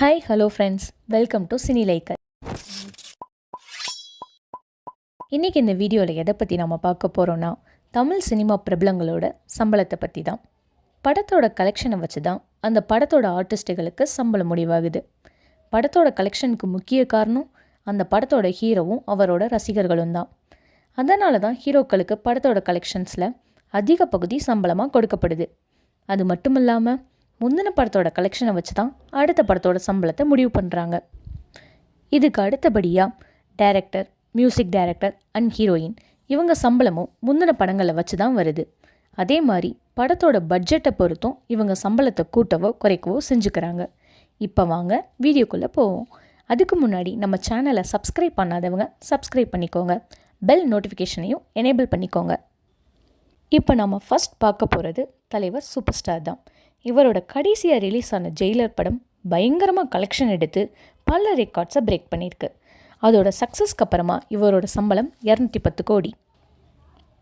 Hi hello friends welcome to Cine Liker இன்றைக்கி இந்த வீடியோவில் எதை பற்றி நம்ம பார்க்க போகிறோன்னா தமிழ் சினிமா பிரபலங்களோட சம்பளத்தை பற்றி தான். படத்தோட கலெக்ஷனை வச்சு தான் அந்த படத்தோட ஆர்டிஸ்ட்டுகளுக்கு சம்பளம் முடிவாகுது. படத்தோட கலெக்ஷனுக்கு முக்கிய காரணம் அந்த படத்தோட ஹீரோவும் அவரோட ரசிகர்களும் தான். அதனால தான் ஹீரோக்களுக்கு படத்தோட கலெக்ஷன்ஸில் அதிக பகுதி சம்பளமாக கொடுக்கப்படுது. அது மட்டும் இல்லாமல் முந்தின படத்தோட கலெக்ஷனை வச்சு தான் அடுத்த படத்தோட சம்பளத்தை முடிவு பண்ணுறாங்க இதுக்கு அடுத்தபடியாக director music director and heroine இவங்க சம்பளமும் முந்தின படங்களை வச்சு தான் வருது. அதே மாதிரி படத்தோட பட்ஜெட்டை பொறுத்தும் இவங்க சம்பளத்தை கூட்டவோ குறைக்கவோ செஞ்சுக்கிறாங்க. இப்போ வாங்க வீடியோக்குள்ளே போவோம். அதுக்கு முன்னாடி நம்ம சேனலை சப்ஸ்கிரைப் பண்ணாதவங்க சப்ஸ்கிரைப் பண்ணிக்கோங்க. பெல் நோட்டிஃபிகேஷனையும் எனேபிள் பண்ணிக்கோங்க. இப்போ நம்ம ஃபர்ஸ்ட் பார்க்க போகிறது தலைவர் சூப்பர் ஸ்டார் தான். இவரோட கடைசியாக ரிலீஸ் ஆன ஜெயிலர் படம் பயங்கரமாக கலெக்ஷன் எடுத்து பல ரெக்கார்ட்ஸை பிரேக் பண்ணியிருக்கு. அதோட சக்ஸஸ்க்கு அப்புறமா இவரோட சம்பளம் இரநூத்தி பத்து கோடி.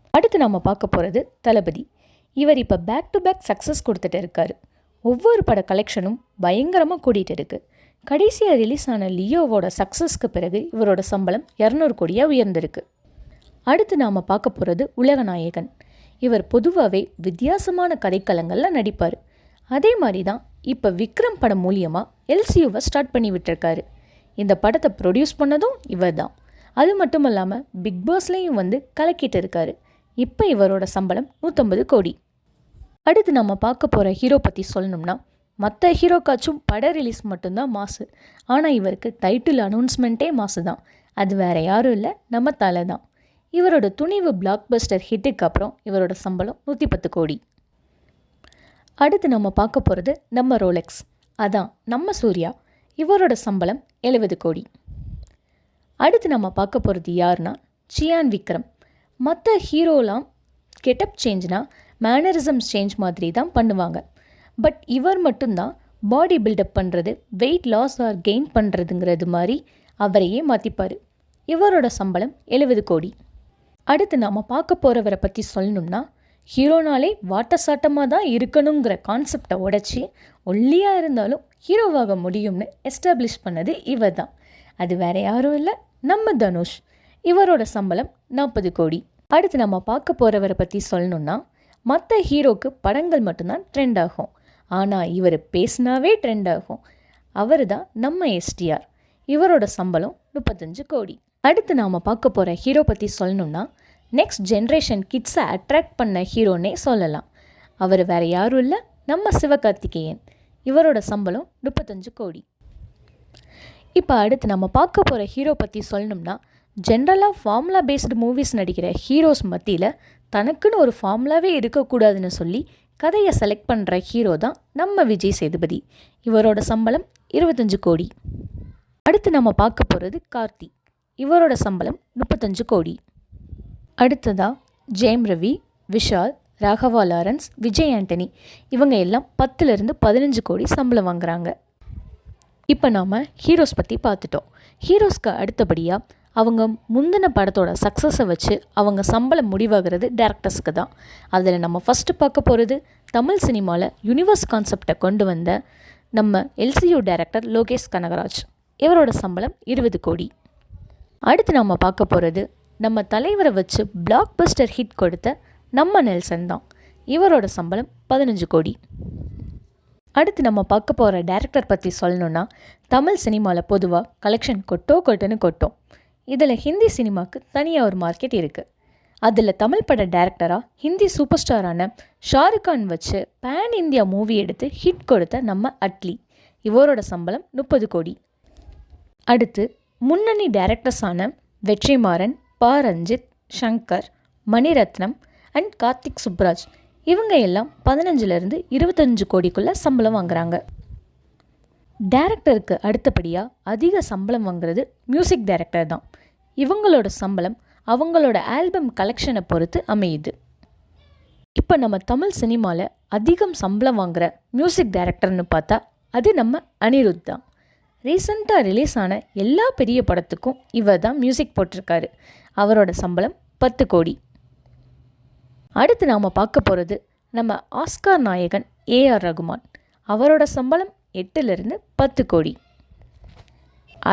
அடுத்து நம்ம பார்க்க போகிறது தளபதி. இவர் இப்போ பேக் டு பேக் சக்ஸஸ் கொடுத்துட்டு இருக்காரு. ஒவ்வொரு பட கலெக்ஷனும் பயங்கரமாக கூடிட்டு இருக்கு. கடைசியாக ரிலீஸ் ஆன லியோவோட சக்ஸஸ்க்கு பிறகு இவரோட சம்பளம் இரநூறு கோடியாக உயர்ந்திருக்கு. அடுத்து நாம் பார்க்க போகிறது உலகநாயகன். இவர் பொதுவாகவே வித்தியாசமான கதைக்களங்களில் நடிப்பார். அதே மாதிரி தான் இப்போ விக்ரம் படம் மூலியமாக எல்சியூவை ஸ்டார்ட் பண்ணி விட்டுருக்காரு. இந்த படத்தை ப்ரொடியூஸ் பண்ணதும் இவர் தான் அது மட்டும் இல்லாமல் பிக் பாஸ்லேயும் வந்து கலக்கிட்டு இருக்காரு. இப்போ இவரோட சம்பளம் நூற்றம்பது கோடி. அடுத்து நம்ம பார்க்க போகிற ஹீரோ பற்றி சொல்லணும்னா மற்ற ஹீரோக்காச்சும் பட ரிலீஸ் மட்டும்தான் மாசு. ஆனால் இவருக்கு டைட்டில் அனௌன்ஸ்மெண்ட்டே மாசு தான் அது வேறு யாரும் இல்லை நம்ம தலை தான். இவரோட துணிவு பிளாக் பஸ்டர் ஹிட்டுக்கு அப்புறம் இவரோட சம்பளம் நூற்றி பத்து கோடி. அடுத்து நம்ம பார்க்க போகிறது நம்ம ரோலெக்ஸ் அதான் நம்ம சூர்யா. இவரோட சம்பளம் எழுபது கோடி. அடுத்து நம்ம பார்க்க போகிறது யாருன்னா சியான் விக்ரம். மற்ற ஹீரோலாம் கெட்டப் சேஞ்ச்னா மேனரிசம்ஸ் சேஞ்ச் மாதிரி தான் பண்ணுவாங்க. பட் இவர் மட்டும்தான் பாடி பில்டப் பண்ணுறது வெயிட் லாஸ் ஆர் கெயின் பண்ணுறதுங்கிறது மாதிரி அவரையே மாற்றிப்பார் இவரோட சம்பளம் எழுபது கோடி. அடுத்து நாம் பார்க்க போகிறவரை பற்றி சொல்லணும்னா ஹீரோனாலே வாட்ட சாட்டமாக தான் இருக்கணுங்கிற கான்செப்டை உடைச்சி ஒல்லியாக இருந்தாலும் ஹீரோவாக முடியும்னு எஸ்டாப்ளிஷ் பண்ணது இவர் தான் அது வேற யாரும் இல்லை நம்ம தனுஷ். இவரோட சம்பளம் நாற்பது கோடி. அடுத்து நம்ம பார்க்க போகிறவரை பற்றி சொல்லணும்னா மற்ற ஹீரோக்கு படங்கள் மட்டும்தான் ட்ரெண்ட் ஆகும். ஆனால் இவர் பேசினாவே ட்ரெண்ட் ஆகும். அவர் தான் நம்ம எஸ்டிஆர் இவரோட சம்பளம் முப்பத்தஞ்சு கோடி. அடுத்து நாம் பார்க்க போகிற ஹீரோ பற்றி சொல்லணும்னா நெக்ஸ்ட் ஜென்ரேஷன் கிட்ஸை அட்ராக்ட் பண்ண ஹீரோனே சொல்லலாம். அவர் வேறு யாரும் இல்லை நம்ம சிவகார்த்திகேயன். இவரோட சம்பளம் முப்பத்தஞ்சு கோடி. இப்போ அடுத்து நம்ம பார்க்க போகிற ஹீரோ பற்றி சொல்லணும்னா ஜென்ரலாக ஃபார்முலா பேஸ்டு மூவிஸ் நடிக்கிற ஹீரோஸ் மத்தியில் தனக்குன்னு ஒரு ஃபார்முலாவே இருக்கக்கூடாதுன்னு சொல்லி கதையை செலக்ட் பண்ணுற ஹீரோ தான் நம்ம விஜய் சேதுபதி. இவரோட சம்பளம் இருபத்தஞ்சு கோடி. அடுத்து நம்ம பார்க்க போகிறது கார்த்தி. இவரோட சம்பளம் முப்பத்தஞ்சு கோடி. அடுத்ததாக ஜெயம் ரவி விஷால் ராகவா லாரன்ஸ் விஜய் ஆண்டனி. இவங்க எல்லாம் பத்துலேருந்து பதினஞ்சு கோடி சம்பளம் வாங்குறாங்க. இப்போ நாம் ஹீரோஸ் பற்றி பார்த்துட்டோம் ஹீரோஸ்க்கு அடுத்தபடியாக அவங்க முந்தின படத்தோட சக்ஸஸை வச்சு அவங்க சம்பளம் முடிவாகிறது டேரக்டர்ஸ்க்கு தான். அதில் நம்ம ஃபஸ்ட்டு பார்க்க போகிறது தமிழ் சினிமாவில் யூனிவர்ஸ் கான்செப்டை கொண்டு வந்த நம்ம எல்சியூ டைரக்டர் லோகேஷ் கனகராஜ். இவரோட சம்பளம் இருபது கோடி. அடுத்து நம்ம பார்க்க போகிறது நம்ம தலைவரை வச்சு பிளாக் பஸ்டர் ஹிட் கொடுத்த நம்ம நெல்சன் தான். இவரோட சம்பளம் பதினஞ்சு கோடி. அடுத்து நம்ம பார்க்க போகிற டேரக்டர் பற்றி சொல்லணுன்னா தமிழ் சினிமாவில் பொதுவாக கலெக்ஷன் கொட்டோ கொட்டுன்னு கொட்டும். இதில் ஹிந்தி சினிமாவுக்கு தனியாக ஒரு மார்க்கெட் இருக்குது அதில் தமிழ் பட டேரக்டராக ஹிந்தி சூப்பர் ஸ்டாரான ஷாருக் கான் வச்சு பேன் இந்தியா மூவி எடுத்து ஹிட் கொடுத்த நம்ம அட்லி. இவரோட சம்பளம் முப்பது கோடி. அடுத்து முன்னணி டேரக்டர்ஸான வெற்றிமாறன் ப ரஞ்சித் ஷங்கர் மணிரத்னம் அண்ட் கார்த்திக் சுப்ராஜ். இவங்க எல்லாம் பதினஞ்சுலேருந்து இருபத்தஞ்சு கோடிக்குள்ளே சம்பளம் வாங்குறாங்க. டேரக்டருக்கு அடுத்தபடியாக அதிக சம்பளம் வாங்குறது மியூசிக் டைரக்டர் தான். இவங்களோட சம்பளம் அவங்களோட ஆல்பம் கலெக்ஷனை பொறுத்து அமையுது. இப்போ நம்ம தமிழ் சினிமாவில் அதிகம் சம்பளம் வாங்குற மியூசிக் டைரக்டர்னு பார்த்தா அது நம்ம அனிருத் தான். ரீசண்டாக ரிலீஸ் ஆன எல்லா பெரிய படத்துக்கும் இவர் தான் மியூசிக் போட்டிருக்காரு. அவரோட சம்பளம் பத்து கோடி. அடுத்து நாம் பார்க்க போகிறது நம்ம ஆஸ்கார் நாயகன் ஏஆர் ரகுமான். அவரோட சம்பளம் எட்டுலேருந்து பத்து கோடி.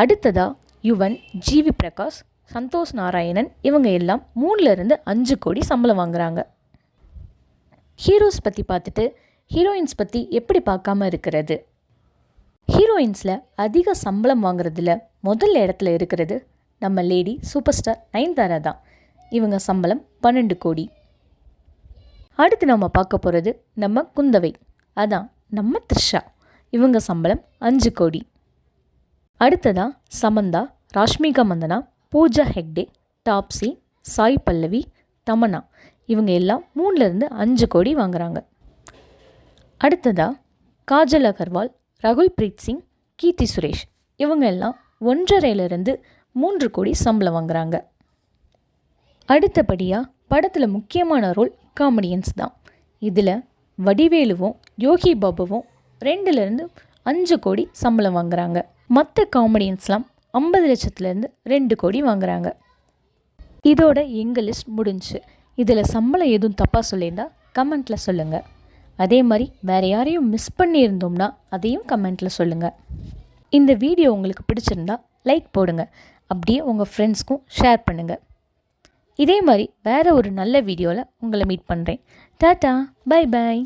அடுத்ததாக யுவன் ஜிவி பிரகாஷ் சந்தோஷ் நாராயணன் இவங்க எல்லாம் மூணுலேருந்து அஞ்சு கோடி சம்பளம் வாங்குகிறாங்க ஹீரோஸ் பற்றி பார்த்துட்டு ஹீரோயின்ஸ் பற்றி எப்படி பார்க்காம இருக்கிறது? ஹீரோயின்ஸில் அதிக சம்பளம் வாங்குறதுல முதல் இடத்துல இருக்கிறது நம்ம லேடி சூப்பர் ஸ்டார் நயன்தாரா தான். இவங்க சம்பளம் பன்னெண்டு கோடி. அடுத்து நம்ம பார்க்க போகிறது நம்ம குந்தவை. அதான் நம்ம த்ரிஷா. இவங்க சம்பளம் அஞ்சு கோடி. அடுத்ததாக சமந்தா ராஷ்மிகா மந்தனா பூஜா ஹெக்டே டாப்ஸி சாய் பல்லவி தமன்னா இவங்க எல்லாம் மூணுலேருந்து அஞ்சு கோடி வாங்குறாங்க. அடுத்ததாக காஜல் அகர்வால் ரகுல் பிரீத் சிங் கீர்த்தி சுரேஷ் இவங்க எல்லாம் ஒன்றரையிலிருந்து மூன்று கோடி சம்பளம் வாங்குறாங்க. அடுத்தபடியாக படத்தில் முக்கியமான ரோல் காமெடியன்ஸ் தான். இதில் வடிவேலுவும் யோகி பாபுவும் ரெண்டுலேருந்து அஞ்சு கோடி சம்பளம் வாங்குறாங்க. மற்ற காமெடியன்ஸ்லாம் ஐம்பது லட்சத்துலேருந்து ரெண்டு கோடி வாங்குறாங்க. இதோட எங்கள் லிஸ்ட் முடிஞ்சு. இதில் சம்பளம் எதுவும் தப்பாக சொல்லியிருந்தா கமெண்ட்டில் சொல்லுங்கள் அதே மாதிரி வேறு யாரையும் மிஸ் பண்ணியிருந்தோம்னா அதையும் கமெண்ட்டில் சொல்லுங்கள் இந்த வீடியோ உங்களுக்கு பிடிச்சிருந்தா லைக் போடுங்க. அப்படியே உங்கள் ஃப்ரெண்ட்ஸ்க்கும் ஷேர் பண்ணுங்கள் இதே மாதிரி வேறு ஒரு நல்ல வீடியோவில் உங்களை மீட் பண்ணுறேன் டாட்டா பை பாய்